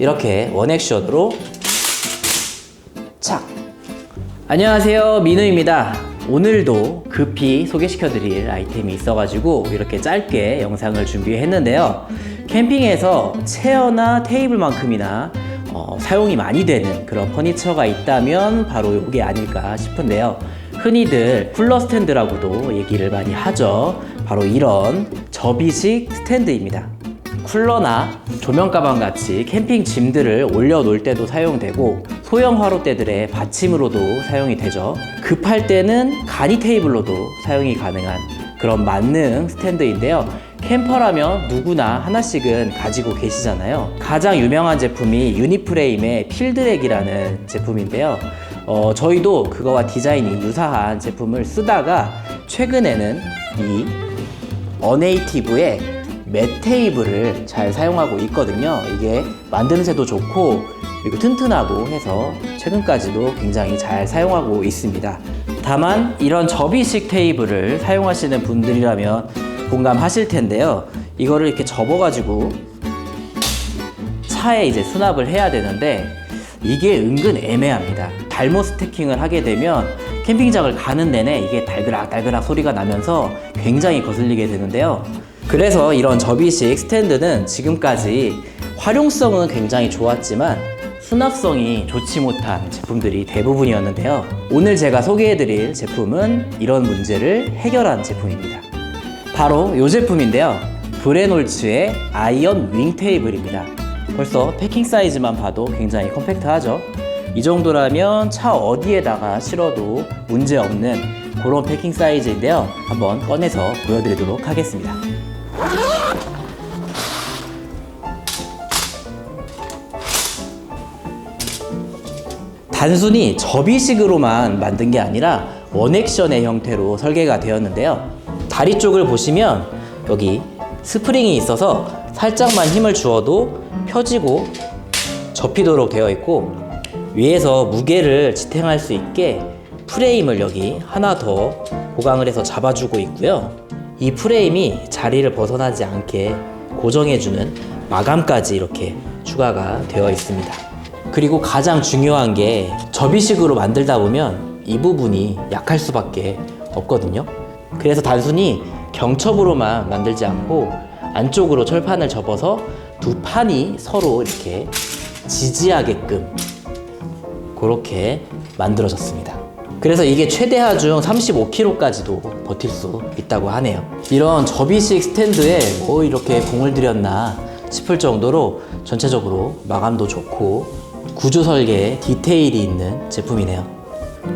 이렇게 원액션으로 착! 안녕하세요. 민우입니다. 오늘도 급히 소개시켜드릴 아이템이 있어가지고 이렇게 짧게 영상을 준비했는데요. 캠핑에서 체어나 테이블만큼이나 어, 사용이 많이 되는 그런 퍼니처가 있다면 바로 이게 아닐까 싶은데요. 흔히들 쿨러 스탠드라고도 얘기를 많이 하죠. 바로 이런 접이식 스탠드입니다. 쿨러나 조명 가방 같이 캠핑 짐들을 올려놓을 때도 사용되고 소형 화로대들의 받침으로도 사용이 되죠. 급할 때는 간이 테이블로도 사용이 가능한 그런 만능 스탠드인데요. 캠퍼라면 누구나 하나씩은 가지고 계시잖아요. 가장 유명한 제품이 유니프레임의 필드랙이라는 제품인데요. 어, 저희도 그거와 디자인이 유사한 제품을 쓰다가 최근에는 이 어네이티브의 맷 테이블을 잘 사용하고 있거든요. 이게 만듦새도 좋고 그리고 튼튼하고 해서 최근까지도 굉장히 잘 사용하고 있습니다. 다만 이런 접이식 테이블을 사용하시는 분들이라면 공감하실 텐데요. 이거를 이렇게 접어가지고 차에 이제 수납을 해야 되는데 이게 은근 애매합니다. 잘못 스태킹을 하게 되면 캠핑장을 가는 내내 이게 달그락달그락 소리가 나면서 굉장히 거슬리게 되는데요. 그래서 이런 접이식 스탠드는 지금까지 활용성은 굉장히 좋았지만 수납성이 좋지 못한 제품들이 대부분이었는데요. 오늘 제가 소개해드릴 제품은 이런 문제를 해결한 제품입니다. 바로 이 제품인데요. 브레놀츠의 아이언 윙 테이블입니다. 벌써 패킹 사이즈만 봐도 굉장히 컴팩트하죠. 이 정도라면 차 어디에다가 실어도 문제 없는 그런 패킹 사이즈인데요. 한번 꺼내서 보여드리도록 하겠습니다. 단순히 접이식으로만 만든 게 아니라 원액션의 형태로 설계가 되었는데요. 다리 쪽을 보시면 여기 스프링이 있어서 살짝만 힘을 주어도 펴지고 접히도록 되어 있고 위에서 무게를 지탱할 수 있게 프레임을 여기 하나 더 보강을 해서 잡아주고 있고요. 이 프레임이 자리를 벗어나지 않게 고정해주는 마감까지 이렇게 추가가 되어 있습니다. 그리고 가장 중요한 게 접이식으로 만들다 보면 이 부분이 약할 수밖에 없거든요. 그래서 단순히 경첩으로만 만들지 않고 안쪽으로 철판을 접어서 두 판이 서로 이렇게 지지하게끔 그렇게 만들어졌습니다. 그래서 이게 최대 하중 35kg까지도 버틸 수 있다고 하네요. 이런 접이식 스탠드에 뭐 이렇게 공을 들였나 싶을 정도로 전체적으로 마감도 좋고 구조 설계에 디테일이 있는 제품이네요.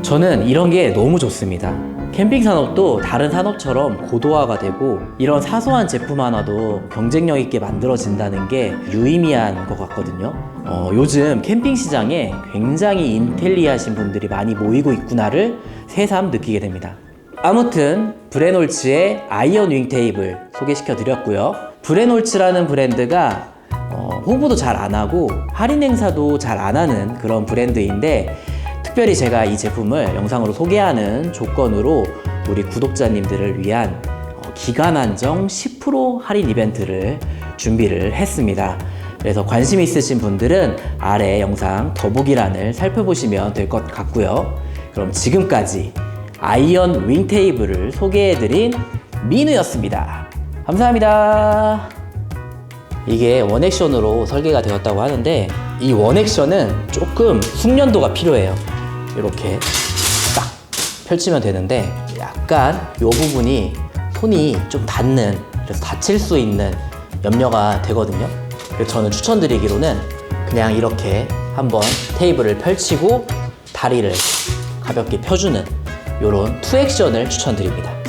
저는 이런 게 너무 좋습니다. 캠핑 산업도 다른 산업처럼 고도화가 되고 이런 사소한 제품 하나도 경쟁력 있게 만들어진다는 게 유의미한 것 같거든요. 어, 요즘 캠핑 시장에 굉장히 인텔리하신 분들이 많이 모이고 있구나를 새삼 느끼게 됩니다. 아무튼 브레놀츠의 아이언 윙 테이블 소개시켜 드렸고요. 브레놀츠라는 브랜드가 어, 홍보도 잘 안 하고 할인 행사도 잘 안 하는 그런 브랜드인데 특별히 제가 이 제품을 영상으로 소개하는 조건으로 우리 구독자님들을 위한 어, 기간 한정 10% 할인 이벤트를 준비를 했습니다. 그래서 관심 있으신 분들은 아래 영상 더보기란을 살펴보시면 될 것 같고요. 그럼 지금까지 아이언 윙 테이블을 소개해드린 민우였습니다. 감사합니다. 이게 원액션으로 설계가 되었다고 하는데 이 원액션은 조금 숙련도가 필요해요. 이렇게 딱 펼치면 되는데 약간 이 부분이 손이 좀 닿는 그래서 다칠 수 있는 염려가 되거든요. 그래서 저는 추천드리기로는 그냥 이렇게 한번 테이블을 펼치고 다리를 가볍게 펴주는 이런 투 액션을 추천드립니다.